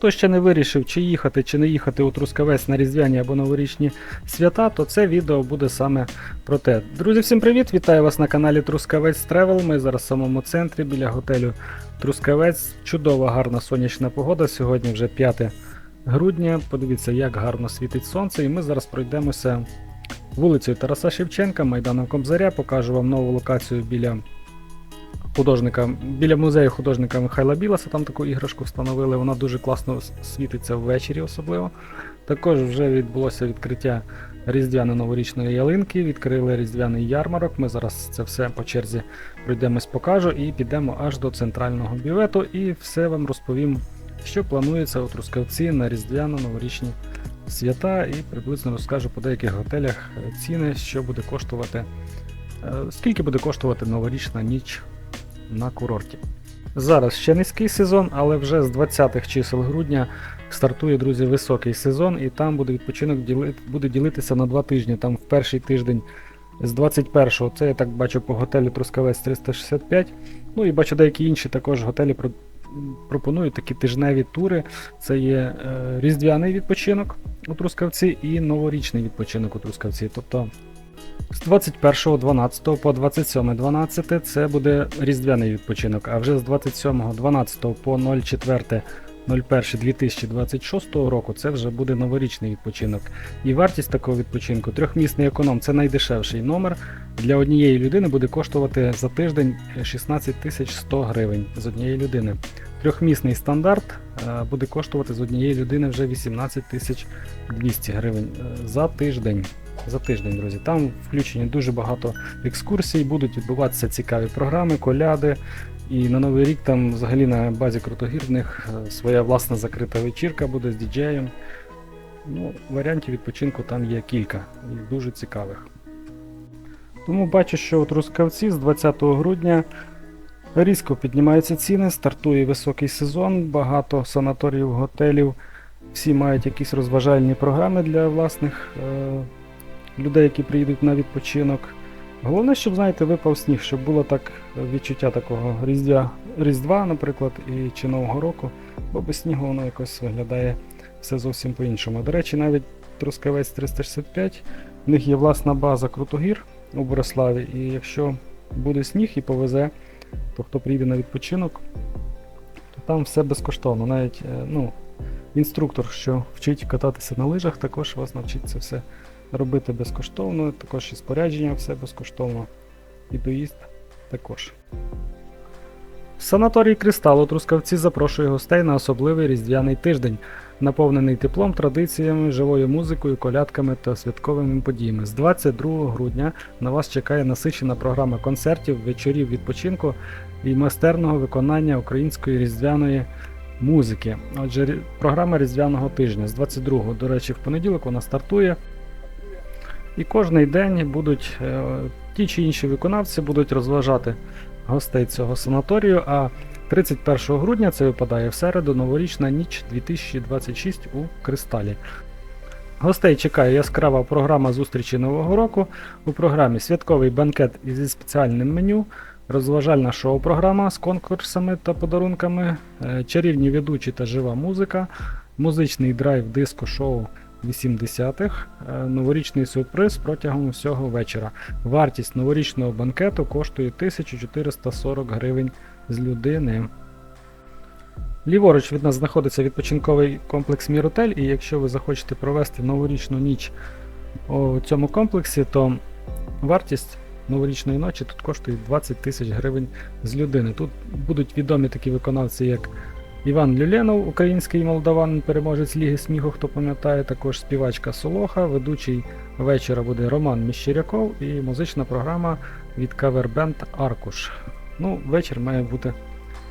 Хто ще не вирішив, чи їхати, чи не їхати у Трускавець на різдвяні або новорічні свята, то це відео буде саме про те. Друзі, всім привіт! Вітаю вас на каналі Трускавець Тревел. Ми зараз в самому центрі біля готелю Трускавець. Чудова, гарна сонячна погода. Сьогодні вже 5 грудня. Подивіться, як гарно світить сонце, і ми зараз пройдемося вулицею Тараса Шевченка, Майданом Кобзаря. Покажу вам нову локацію біля художника, біля музею художника Михайла Біласа. Там таку іграшку встановили. Вона дуже класно світиться ввечері, особливо. Також вже відбулося відкриття різдвяно-новорічної ялинки, відкрили різдвяний ярмарок. Ми зараз це все по черзі пройдемось, покажу і підемо аж до центрального бювету і все вам розповім, що планується у Трускавці на різдвяно-новорічні свята, і приблизно розкажу по деяких готелях е, ціни, що буде коштувати, е, скільки буде коштувати новорічна ніч на курорті. Зараз ще низький сезон, але вже з 20-х чисел грудня стартує, друзі, високий сезон, і там буде відпочинок діли... буде ділитися на два тижні. Там в перший тиждень з 21-го, це я так бачу по готелю Трускавець 365. Ну і бачу деякі інші також готелі про... пропонують такі тижневі тури. Це є е, різдвяний відпочинок у Трускавці і новорічний відпочинок у Трускавці. Тобто з 21.12 по 27.12 це буде різдвяний відпочинок, а вже з 27.12 по 04.01.2026 року це вже буде новорічний відпочинок. І вартість такого відпочинку трьохмісний економ це найдешевший номер. Для однієї людини буде коштувати за тиждень 16 100 гривень з однієї людини. Трьохмісний стандарт е, буде коштувати з однієї людини вже 18 200 гривень е, за тиждень. За тиждень, друзі. Там включені дуже багато екскурсій, будуть відбуватися цікаві програми, коляди. І на Новий рік там взагалі на базі крутогірних е, своя власна закрита вечірка буде з діджеєм. Ну, варіантів відпочинку там є кілька і дуже цікавих. Тому бачу, що у Трускавці з 20 грудня різко піднімаються ціни, стартує високий сезон, багато санаторіїв, готелів. Всі мають якісь розважальні програми для власних е, людей, які приїдуть на відпочинок. Головне, щоб, знаєте, випав сніг, щоб було так відчуття такого різдвя, Різдва, наприклад, і чи Нового року, бо без снігу воно якось виглядає все зовсім по-іншому. До речі, навіть Трускавець 365, в них є власна база Крутогір у Бориславі, і якщо буде сніг і повезе, то хто приїде на відпочинок, то там все безкоштовно. Навіть е, ну, інструктор, що вчить кататися на лижах, також вас навчить це все робити безкоштовно, також і спорядження все безкоштовно, і доїзд також. Санаторій Кристал у Трускавці запрошує гостей на особливий різдвяний тиждень, наповнений теплом, традиціями, живою музикою, колядками та святковими подіями. З 22 грудня на вас чекає насичена програма концертів, вечорів відпочинку і майстерного виконання української різдвяної музики. Отже, програма різдвяного тижня з 22 до речі, в понеділок вона стартує. І кожний день будуть е, ті чи інші виконавці будуть розважати гостей цього санаторію. А 31 грудня це випадає в середу новорічна ніч 2026 у Кристалі. Гостей чекає яскрава програма зустрічі Нового року. У програмі святковий банкет зі спеціальним меню, розважальна шоу-програма з конкурсами та подарунками, е, чарівні ведучі та жива музика, музичний драйв диско-шоу 80-х, е, новорічний сюрприз протягом всього вечора. Вартість новорічного банкету коштує 1440 гривень з людини. Ліворуч від нас знаходиться відпочинковий комплекс Міротель, і якщо ви захочете провести новорічну ніч у цьому комплексі, то вартість новорічної ночі тут коштує 20 тисяч гривень з людини. Тут будуть відомі такі виконавці, як Іван Люленов, український молдаван, переможець Ліги сміху, хто пам'ятає, також співачка Солоха, ведучий вечора буде Роман Міщиряков і музична програма від кавербенд Аркуш. Ну, вечір має бути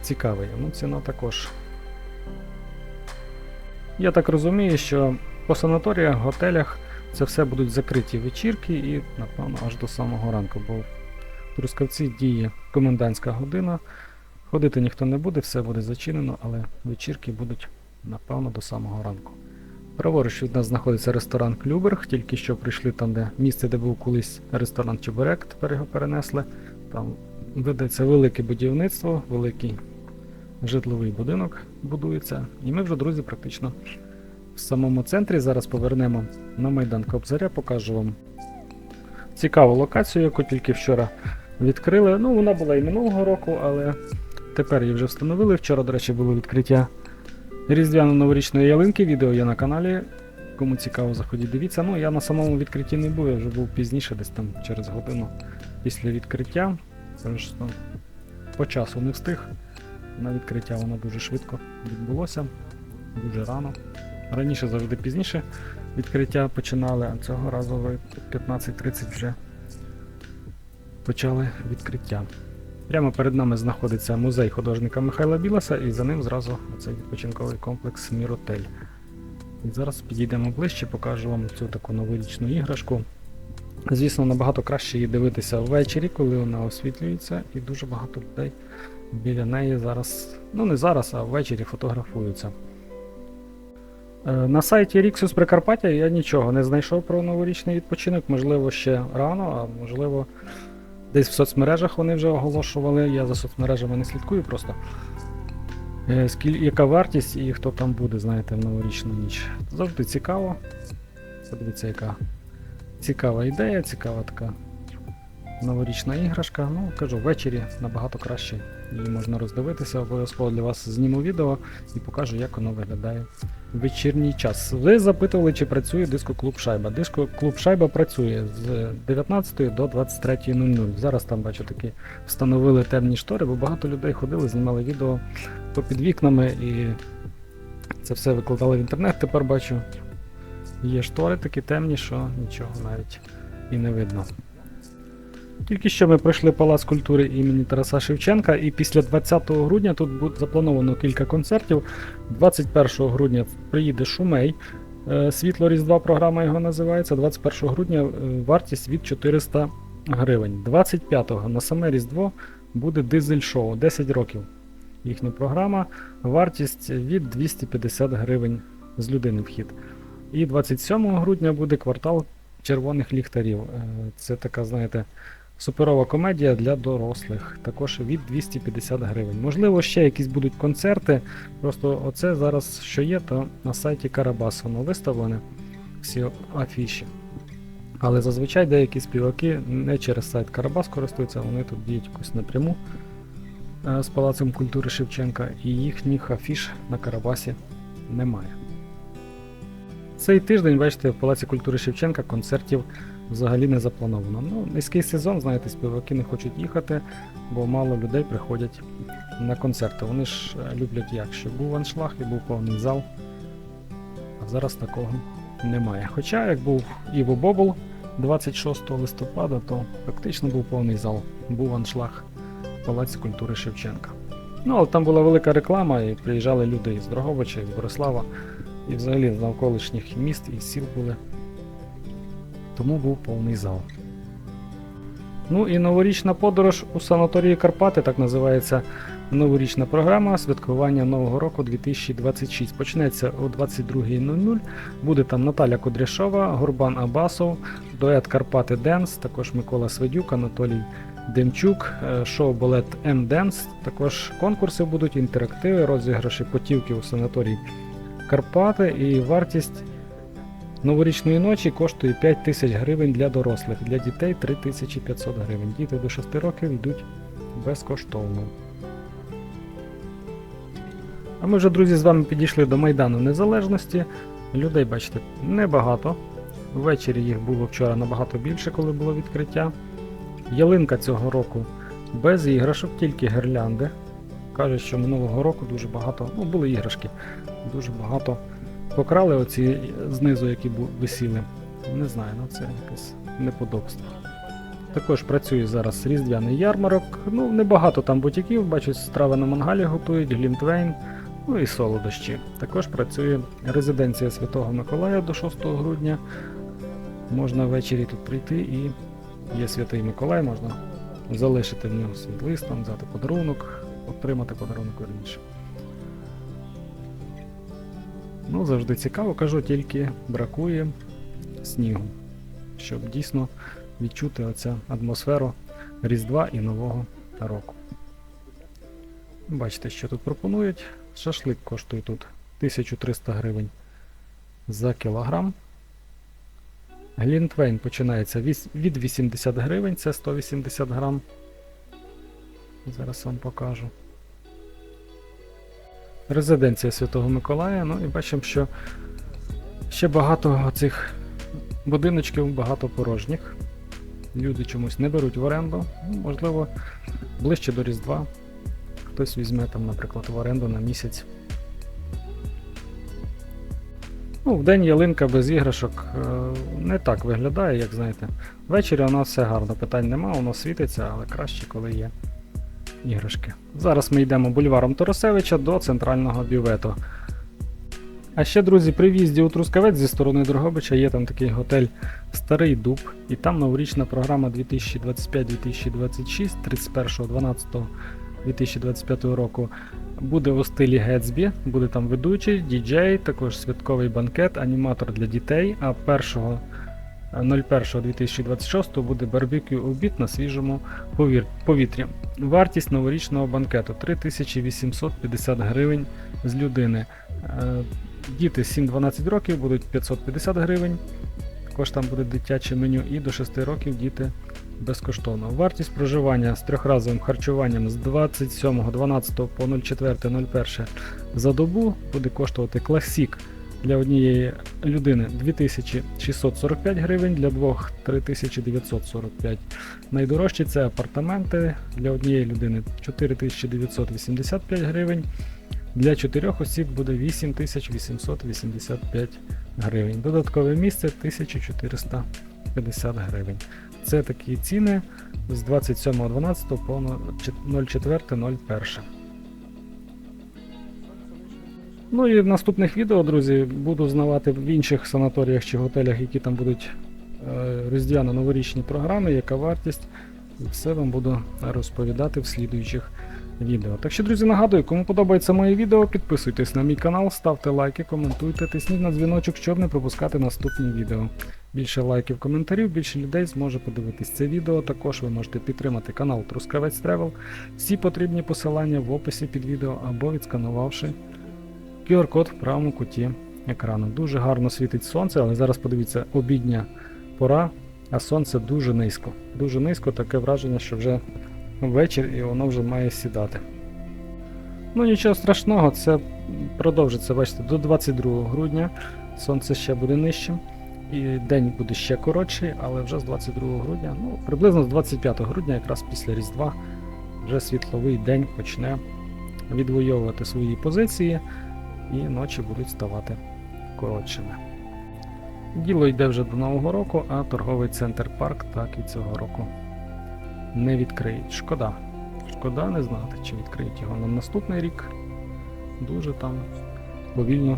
цікавий. Ну, ціна також. Я так розумію, що по санаторіях, готелях це все будуть закриті вечірки і, напевно, аж до самого ранку, бо в Трускавці діє комендантська година. Ходити ніхто не буде, все буде зачинено, але вечірки будуть, напевно, до самого ранку. Праворуч від нас знаходиться ресторан Клюберг, тільки що прийшли там, де місце, де був колись ресторан Чебурек, тепер його перенесли. Там ведеться велике будівництво, великий житловий будинок будується. І ми вже, друзі, практично в самому центрі. Зараз повернемо на Майдан Кобзаря, покажу вам цікаву локацію, яку тільки вчора відкрили. Ну, вона була і минулого року, але тепер її вже встановили. Вчора, до речі, було відкриття різдвяно-новорічної ялинки. Відео є на каналі. Кому цікаво, заходіть, дивіться. Ну, я на самому відкритті не був, я вже був пізніше, десь там через годину після відкриття. Тому ну, по часу не встиг. На відкриття воно дуже швидко відбулося, дуже рано. Раніше завжди пізніше відкриття починали, а цього разу ви 15.30 вже почали відкриття. Прямо перед нами знаходиться музей художника Михайла Біласа, і за ним зразу цей відпочинковий комплекс Міротель. І зараз підійдемо ближче, покажу вам цю таку новорічну іграшку. Звісно, набагато краще її дивитися ввечері, коли вона освітлюється, і дуже багато людей біля неї зараз, ну не зараз, а ввечері фотографуються. Е, На сайті Rixus Прикарпаття я нічого не знайшов про новорічний відпочинок, можливо, ще рано, а можливо, десь в соцмережах вони вже оголошували. Я за соцмережами не слідкую просто. Е, Скіль, яка вартість і хто там буде, знаєте, в новорічну ніч. Завжди цікаво. Подивіться, яка цікава ідея, цікава така новорічна іграшка. Ну, кажу, ввечері набагато краще її можна роздивитися. Обов'язково для вас зніму відео і покажу, як воно виглядає вечірній час. Ви запитували, чи працює диско-клуб Шайба. Диско-клуб Шайба працює з 19 до 23.00. Зараз там бачу такі встановили темні штори, бо багато людей ходили, знімали відео попід вікнами і це все викладали в інтернет. Тепер бачу. Є штори такі темні, що нічого навіть і не видно. Тільки що ми пройшли Палац культури імені Тараса Шевченка, і після 20 грудня тут буде заплановано кілька концертів. 21 грудня приїде Шумей. е, Світло Різдва програма його називається. 21 грудня е, вартість від 400 гривень. 25-го на саме Різдво буде дизель шоу 10 років. Їхня програма. Вартість від 250 гривень з людини вхід. І 27 грудня буде квартал червоних ліхтарів. Е, Це така, знаєте, суперова комедія для дорослих. Також від 250 гривень. Можливо, ще якісь будуть концерти. Просто оце зараз, що є, то на сайті Карабас воно виставлене всі афіші. Але зазвичай деякі співаки не через сайт Карабас користуються, вони тут діють якось напряму е, з Палацем культури Шевченка, і їхніх афіш на Карабасі немає. Цей тиждень, бачите, в Палаці культури Шевченка концертів взагалі не заплановано. Ну, низький сезон, знаєте, співаки не хочуть їхати, бо мало людей приходять на концерти. Вони ж е, люблять як, щоб був аншлаг і був повний зал. А зараз такого немає. Хоча, як був Іво Бобл 26 листопада, то фактично був повний зал, був аншлаг в Палаці культури Шевченка. Ну, але там була велика реклама, і приїжджали люди із Дроговича, із Борислава, і взагалі з навколишніх міст і сіл були. Тому був повний зал. Ну і новорічна подорож у санаторії Карпати, так називається новорічна програма святкування Нового року 2026. Почнеться о 22.00. Буде там Наталя Кудряшова, Гурбан Абасов, дует Карпати Денс, також Микола Сведюк, Анатолій Демчук, е, шоу Балет М Денс. Також конкурси будуть, інтерактиви, розіграші путівки у санаторій Карпати і вартість новорічної ночі коштує 5 тисяч гривень для дорослих, для дітей 3500 гривень. Діти до 6 років йдуть безкоштовно. А ми вже, друзі, з вами підійшли до Майдану Незалежності. Людей, бачите, небагато. Ввечері їх було вчора набагато більше, коли було відкриття. Ялинка цього року без іграшок, тільки гірлянди. Кажуть, що минулого року дуже багато, ну були іграшки, дуже багато покрали оці знизу, які висіли. Не знаю, ну це якесь неподобство. Також працює зараз різдвяний ярмарок. Ну, небагато там бутіків, бачу, страви на мангалі готують, глінтвейн, ну і солодощі. Також працює резиденція Святого Миколая до 6 грудня. Можна ввечері тут прийти і є Святий Миколай, можна залишити в нього свій лист, там взяти подарунок, отримати подарунок верніше. Ну, завжди цікаво, кажу, тільки бракує снігу, щоб дійсно відчути оця атмосферу Різдва і Нового року. Бачите, що тут пропонують. Шашлик коштує тут 1300 гривень за кілограм. Глінтвейн починається від 80 гривень, це 180 грам. Зараз вам покажу. Резиденція Святого Миколая. Ну і бачимо, що ще багато цих будиночків, багато порожніх. Люди чомусь не беруть в оренду. Ну, можливо, ближче до Різдва. Хтось візьме там, наприклад, в оренду на місяць. Ну, в день ялинка без іграшок е, не так виглядає, як знаєте. Ввечері у нас все гарно, питань нема, воно світиться, але краще, коли є іграшки. Зараз ми йдемо бульваром Торосевича до центрального бювету. А ще, друзі, при в'їзді у Трускавець зі сторони Дрогобича є там такий готель Старий Дуб, і там новорічна програма 2025-2026, 31.12.2025 року буде у стилі Гетсбі, буде там ведучий, діджей, також святковий банкет, аніматор для дітей, а 1.01.2026 буде барбекю обід на свіжому повітрі. Вартість новорічного банкету 3850 гривень з людини. Е, Діти 7-12 років будуть 550 гривень. Також там буде дитяче меню і до 6 років діти безкоштовно. Вартість проживання з трьохразовим харчуванням з 27.12 по 04.01 за добу буде коштувати класік для однієї людини 2645 гривень, для двох 3945. Найдорожчі це апартаменти для однієї людини 4985 гривень. Для чотирьох осіб буде 8885 гривень. Додаткове місце 1450 гривень. Це такі ціни з 27.12 по 04.01. Ну і в наступних відео, друзі, буду знавати в інших санаторіях чи готелях, які там будуть е, різдвяно-новорічні програми, яка вартість. І все вам буду розповідати в слідуючих відео. Так що, друзі, нагадую, кому подобається моє відео, підписуйтесь на мій канал, ставте лайки, коментуйте, тисніть на дзвіночок, щоб не пропускати наступні відео. Більше лайків, коментарів, більше людей зможе подивитись це відео. Також ви можете підтримати канал Трускавець Тревел. Всі потрібні посилання в описі під відео або відсканувавши QR-код в правому куті екрану. Дуже гарно світить сонце, але зараз подивіться, обідня пора, а сонце дуже низько. Дуже низько, таке враження, що вже вечір і воно вже має сідати. Ну нічого страшного, це продовжиться, бачите, до 22 грудня. Сонце ще буде нижчим. І день буде ще коротший, але вже з 22 грудня, ну приблизно з 25 грудня, якраз після Різдва, вже світловий день почне відвоювати свої позиції, і ночі будуть ставати коротшими. Діло йде вже до Нового року, а торговий центр парк так і цього року не відкриють. Шкода. Шкода не знати, чи відкриють його на наступний рік. Дуже там повільно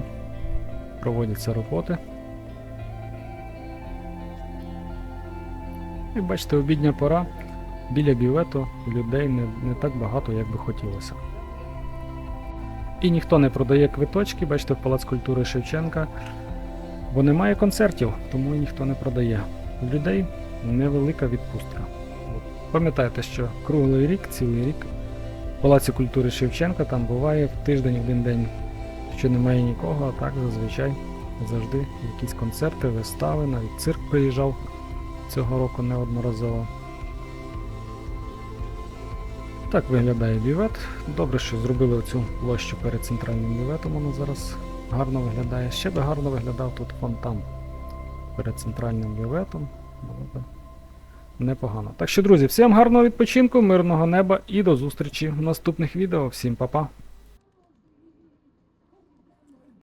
проводяться роботи. І бачите, обідня пора. Біля бювету людей не, не так багато, як би хотілося. І ніхто не продає квиточки, бачите, в Палац культури Шевченка, бо немає концертів, тому і ніхто не продає. У людей невелика відпустка. От Пам'ятайте, що круглий рік, цілий рік в Палаці культури Шевченка там буває в тиждень один день, що немає нікого, а так зазвичай завжди якісь концерти, вистави, навіть цирк приїжджав цього року неодноразово. Так виглядає бювет. Добре, що зробили цю площу перед центральним бюветом, воно зараз гарно виглядає. Ще би гарно виглядав тут фонтан перед центральним бюветом. Було б непогано. Так що, друзі, всім гарного відпочинку, мирного неба і до зустрічі в наступних відео. Всім па-па!